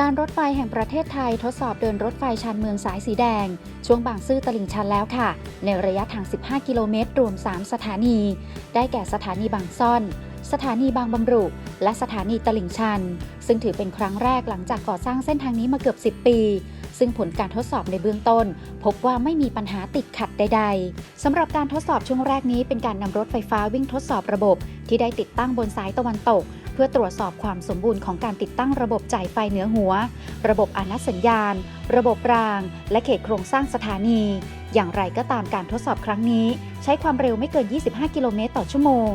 การรถไฟแห่งประเทศไทยทดสอบเดินรถไฟชานเมืองสายสีแดง ช่วงบางซื่อตลิ่งชันแล้วค่ะ ในระยะทาง 15 กิโลเมตร รวม 3 สถานี ได้แก่สถานีบางซ่อน สถานีบางบำรุ และสถานีตลิ่งชัน ซึ่งถือเป็นครั้งแรกหลังจากก่อสร้างเส้นทางนี้มาเกือบ 10 ปี ซึ่งผลการทดสอบในเบื้องต้น พบว่าไม่มีปัญหาติดขัดใด ๆสำหรับการทดสอบช่วงแรกนี้เป็นการนำรถไฟฟ้าวิ่งทดสอบระบบ ที่ได้ติดตั้งบนสายตะวันตก เพื่อตรวจสอบความสมบูรณ์ของการติดตั้งระบบจ่ายไฟเหนือหัว ระบบอนัตสัญญาณ ระบบราง และเขตโครงสร้างสถานี อย่างไรก็ตามการทดสอบครั้งนี้ ใช้ความเร็วไม่เกิน 25 กิโลเมตรต่อชั่วโมง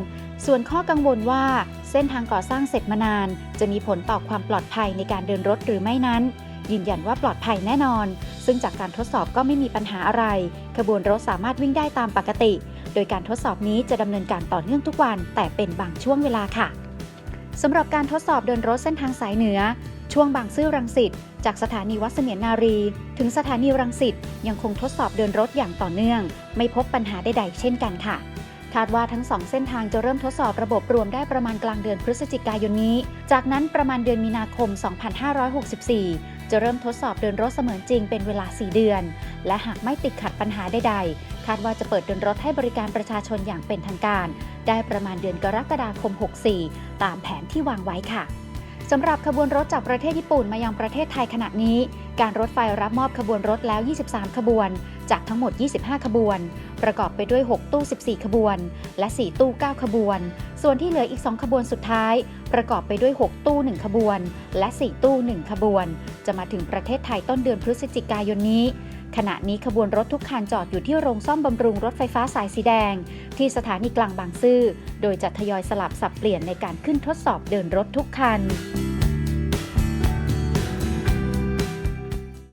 ส่วนข้อกังวลว่าเส้นทางก่อสร้างเสร็จมานาน จะมีผลต่อความปลอดภัยในการเดินรถหรือไม่นั้น ยืนยันว่าปลอดภัยแน่นอน ซึ่งจากการทดสอบก็ไม่มีปัญหาอะไร ขบวนรถสามารถวิ่งได้ตามปกติ โดยการทดสอบนี้จะดำเนินการต่อเนื่องทุกวัน แต่เป็นบางช่วงเวลาค่ะสำหรับการทดสอบเดินรถเส้นทางสายเหนือ ช่วงบางซื่อรังสิตจากสถานีวัดเสมียนนารี ถึงสถานีรังสิตยังคงทดสอบเดินรถอย่างต่อเนื่อง ไม่พบปัญหาใดๆเช่นกันค่ะคาดว่าทั้งสองเส้นทางจะเริ่มทดสอบระบบรวมได้ประมาณกลางเดือนพฤศจิกายนนี้ จากนั้นประมาณเดือนมีนาคม 2564 จะเริ่มทดสอบเดินรถเสมือนจริงเป็นเวลา 4 เดือน และหากไม่ติดขัดปัญหาใดๆ คาดว่าจะเปิดเดินรถให้บริการประชาชนอย่างเป็นทางการ ได้ประมาณเดือนกรกฎาคม 64 ตามแผนที่วางไว้ค่ะสำหรับขบวนรถจากประเทศญี่ปุ่นมายังประเทศไทยขณะนี้ การรถไฟรับมอบขบวนรถแล้ว 23 ขบวน จากทั้งหมด 25 ขบวน ประกอบไปด้วย 6 ตู้ 14 ขบวน และ 4 ตู้ 9 ขบวน ส่วนที่เหลืออีก 2 ขบวนสุดท้าย ประกอบไปด้วย 6 ตู้ 1 ขบวน และ 4 ตู้ 1 ขบวน จะมาถึงประเทศไทยต้นเดือนพฤศจิกายนนี้ ขณะนี้ขบวนรถทุกคันจอดอยู่ที่โรงซ่อมบำรุงรถไฟฟ้าสายสีแดง ที่สถานีกลางบางซื่อ โดยจะทยอยสลับสับเปลี่ยนในการขึ้นทดสอบเดินรถทุกคัน